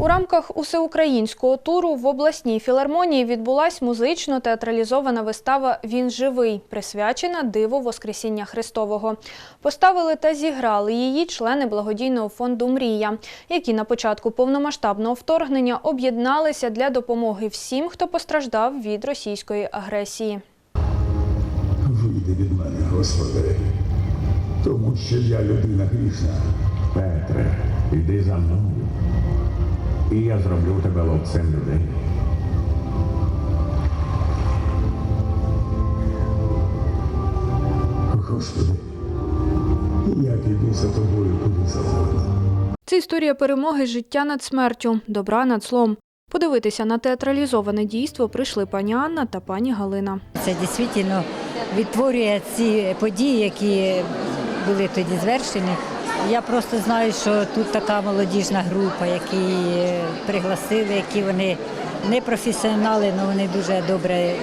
У рамках усеукраїнського туру в обласній філармонії відбулась музично-театралізована вистава Він живий, присвячена диву Воскресіння Христового. Поставили та зіграли її члени благодійного фонду Мрія, які на початку повномасштабного вторгнення об'єдналися для допомоги всім, хто постраждав від російської агресії. Вийди від мене, Господи, тому що я людина грішна. Петре, іди за мною, і я зроблю тебе ловцем людей. Господи, я піду за тобою куди завгодно. Це історія перемоги життя над смертю, добра над злом. Подивитися на театралізоване дійство прийшли пані Анна та пані Галина. Це дійсно відтворює ці події, які були тоді звершені. Я просто знаю, що тут така молодіжна група, які пригласили, які вони не професіонали, але вони дуже добре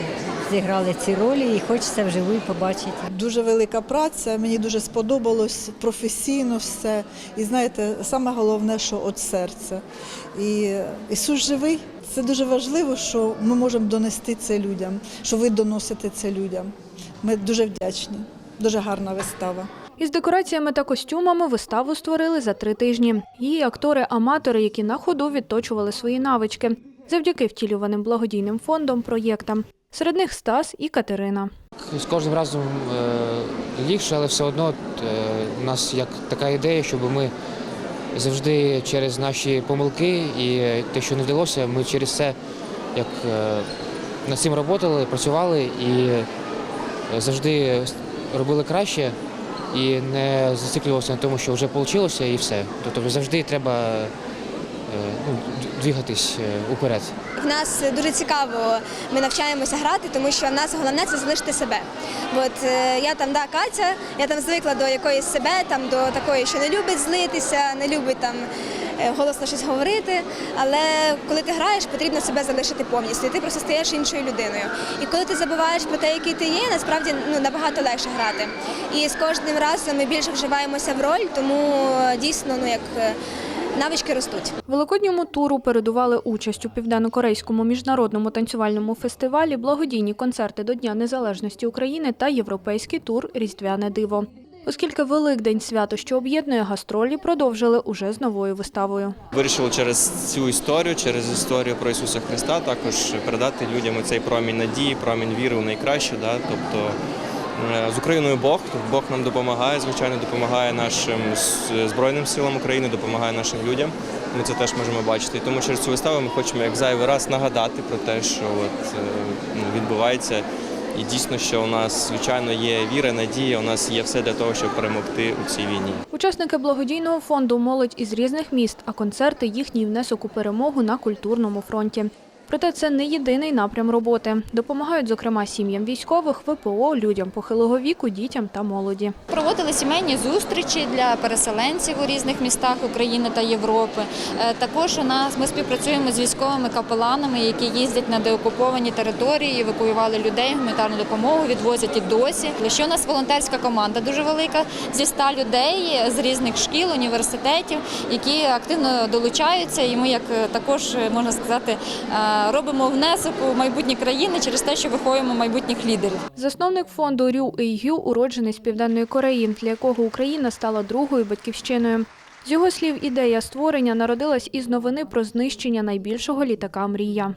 зіграли ці ролі і хочеться вживу і побачити. Дуже велика праця, мені дуже сподобалось професійно все. І знаєте, саме головне, що від серця. І Ісус живий. Це дуже важливо, що ми можемо донести це людям, що ви доносите це людям. Ми дуже вдячні. Дуже гарна вистава. Із декораціями та костюмами виставу створили за три тижні. Її актори-аматори, які на ходу відточували свої навички, завдяки втілюваним благодійним фондом проєктам. Серед них Стас і Катерина. З кожним разом е, легше, але все одно е, у нас як така ідея, щоб ми завжди через наші помилки і те, що не вдалося, ми через це як е, над цим працювали, працювали і завжди робили краще і не зациклювався на тому, що вже вийшло і все. Тобто завжди треба двигатись е, уперед. В нас дуже цікаво, ми навчаємося грати, тому що в нас головне це залишити себе. От е, я там, да, Катя, я там звикла до якоїсь себе, там до такої, що не любить злитися, не любить там е, голосно щось говорити. Але коли ти граєш, потрібно себе залишити повністю. І ти просто стаєш іншою людиною. І коли ти забуваєш про те, який ти є, насправді ну набагато легше грати. І з кожним разом ми більше вживаємося в роль, тому е, дійсно, ну як е, навички ростуть. Великодньому туру передували участь у південно-корейському міжнародному танцювальному фестивалі, благодійні концерти до Дня Незалежності України та європейський тур Різдвяне диво. Оскільки Великдень свято, що об'єднує гастролі, продовжили уже з новою виставою. Вирішили через цю історію, через історію про Ісуса Христа, також передати людям цей промінь надії, промінь віри у найкраще. Да? Тобто з Україною Бог, Бог нам допомагає, звичайно, допомагає нашим Збройним силам України, допомагає нашим людям. Ми це теж можемо бачити. Тому через цю виставу ми хочемо як зайвий раз нагадати про те, що от, е, ну, відбувається. І дійсно, що у нас звичайно є віра, надія, у нас є все для того, щоб перемогти у цій війні. Учасники благодійного фонду молодь із різних міст, а концерти їхній внесок у перемогу на культурному фронті. Проте це не єдиний напрям роботи. Допомагають, зокрема, сім'ям військових, ВПО, людям похилого віку, дітям та молоді. Проводили сімейні зустрічі для переселенців у різних містах України та Європи. Е, Також у нас ми співпрацюємо з військовими капеланами, які їздять на деокуповані території, евакуювали людей, гуманітарну допомогу, відвозять і досі. Ще у нас волонтерська команда дуже велика зі ста людей з різних шкіл, університетів, які активно долучаються. І ми, як е, також е, можна сказати, робимо внесок у майбутні країни через те, що виховуємо майбутніх лідерів. Засновник фонду Рю Ейгю – уродженець Південної Кореї, для якого Україна стала другою батьківщиною. З його слів, ідея створення народилась із новини про знищення найбільшого літака «Мрія».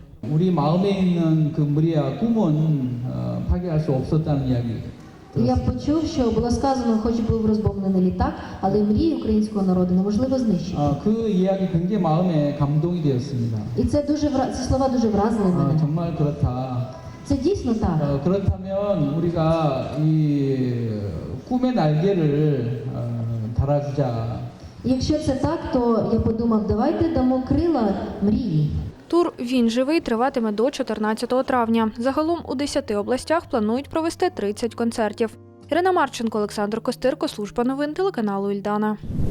우리 마음에 있는 그 무리와 꿈은 어, 파괴할 수 없었다는 이야기. Я почув, що було сказано, хоч був розбомблений літак, але мрії українського народу неможливо знищити. 어, 그 이야기 굉장히 마음에 감동이 되었습니다. І це дуже вра- ці слова дуже вразили 어, мене. 정말 그렇다. Це дійсно так. 어, 그렇다면 우리가 이 꿈의 날개를 어, 달아주자. Якщо це так, то я подумав, давайте дамо крила мрії. Тур «Він живий» триватиме до 14 травня. Загалом у 10 областях планують провести 30 концертів. Ірина Марченко, Олександр Костирко, служба новин телеканалу Ільдана.